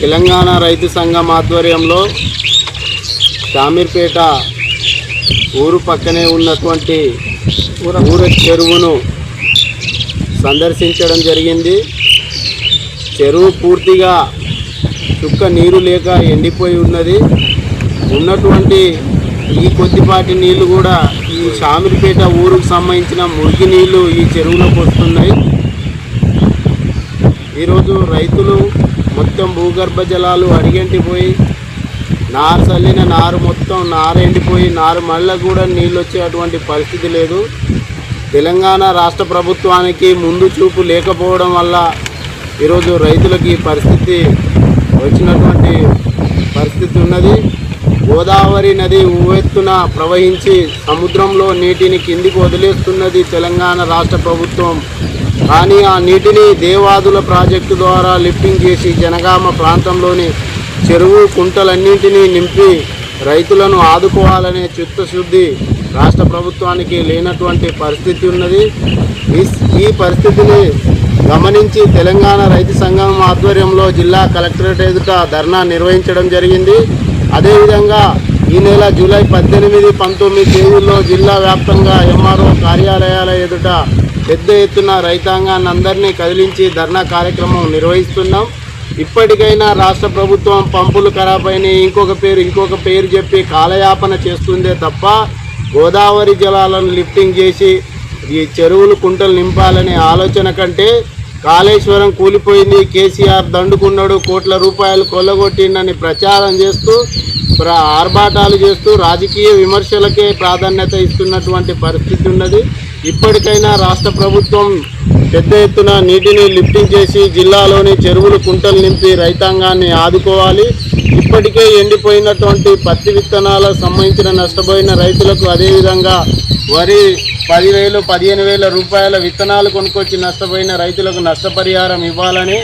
తెలంగాణ రైతు సంఘం ఆధ్వర్యంలో శామీర్పేట ఊరు పక్కనే ఉన్నటువంటి ఊర చెరువును సందర్శించడం జరిగింది. చెరువు పూర్తిగా చుక్క నీరు లేక ఎండిపోయి ఉన్నది. ఉన్నటువంటి ఈ కొద్దిపాటి నీళ్ళు కూడా ఈ షామీర్పేట ఊరుకు సంబంధించిన మురికి నీళ్ళు ఈ చెరువులోకి వస్తున్నాయి. ఈరోజు రైతులు మొత్తం భూగర్భ జలాలు అడిగంటిపోయి నారు చల్లిన నారు మొత్తం నారు ఎండిపోయి నారు మళ్ళీ కూడా నీళ్ళు వచ్చేటువంటి పరిస్థితి లేదు. తెలంగాణ రాష్ట్ర ప్రభుత్వానికి ముందు చూపు లేకపోవడం వల్ల ఈరోజు రైతులకి పరిస్థితి వచ్చినటువంటి పరిస్థితి ఉన్నది. గోదావరి నది ఉవ్వెత్తున ప్రవహించి సముద్రంలో నీటిని కిందికి వదిలేస్తున్నది తెలంగాణ రాష్ట్ర ప్రభుత్వం. కానీ ఆ నీటిని దేవాదుల ప్రాజెక్టు ద్వారా లిఫ్టింగ్ చేసి జనగామ ప్రాంతంలోని చెరువు కుంటలన్నింటినీ నింపి రైతులను ఆదుకోవాలనే చిత్తశుద్ధి రాష్ట్ర ప్రభుత్వానికి లేనటువంటి పరిస్థితి ఉన్నది. ఈ పరిస్థితిని గమనించి తెలంగాణ రైతు సంఘం ఆధ్వర్యంలో జిల్లా కలెక్టరేట్ ఎదుట ధర్నా నిర్వహించడం జరిగింది. అదేవిధంగా ఈ నెల జూలై పద్దెనిమిది పంతొమ్మిది తేదీల్లో జిల్లా వ్యాప్తంగా ఎంఆర్ఓ కార్యాలయాల ఎదుట పెద్ద ఎత్తున రైతాంగాన్ని అందరినీ కదిలించి ధర్నా కార్యక్రమం నిర్వహిస్తున్నాం. ఇప్పటికైనా రాష్ట్ర ప్రభుత్వం పంపులు ఖరాబైన ఇంకొక పేరు ఇంకొక పేరు చెప్పి కాలయాపన చేస్తుందే తప్ప గోదావరి జలాలను లిఫ్టింగ్ చేసి ఈ చెరువులు కుంటలు నింపాలనే ఆలోచన కంటే కాళేశ్వరం కూలిపోయింది. కేసీఆర్ దండుకున్నాడు కోట్ల రూపాయలు కొల్లగొట్టిండని ప్రచారం చేస్తూ ప్ర ఆర్భాటాలు చేస్తూ రాజకీయ విమర్శలకే ప్రాధాన్యత ఇస్తున్నటువంటి పరిస్థితి ఉన్నది. ఇప్పటికైనా రాష్ట్ర ప్రభుత్వం పెద్ద ఎత్తున నీటిని లిఫ్టింగ్ చేసి జిల్లాలోని చెరువులు కుంటలు నింపి రైతాంగాన్ని ఆదుకోవాలి. ఇప్పటికే ఎండిపోయినటువంటి పత్తి విత్తనాలకు సంబంధించిన నష్టపోయిన రైతులకు అదేవిధంగా వరి పదివేలు పదిహేను వేల రూపాయల విత్తనాలు కొనుక్కొచ్చి నష్టపోయిన రైతులకు నష్టపరిహారం ఇవ్వాలని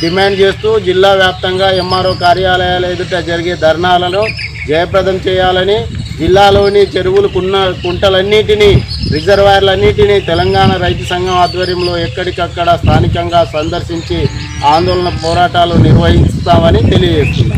డిమాండ్ చేస్తూ జిల్లా వ్యాప్తంగా ఎంఆర్ఓ కార్యాలయాల ఎదుట జరిగే ధర్నాలను జయప్రదం చేయాలని జిల్లాలోని చెరువులు కున్న కుంటలన్నిటినీ రిజర్వాయర్లన్నిటినీ తెలంగాణ రైతు సంఘం ఆధ్వర్యంలో ఎక్కడికక్కడ స్థానికంగా సందర్శించి ఆందోళన పోరాటాలు నిర్వహిస్తామని తెలియజేస్తున్నారు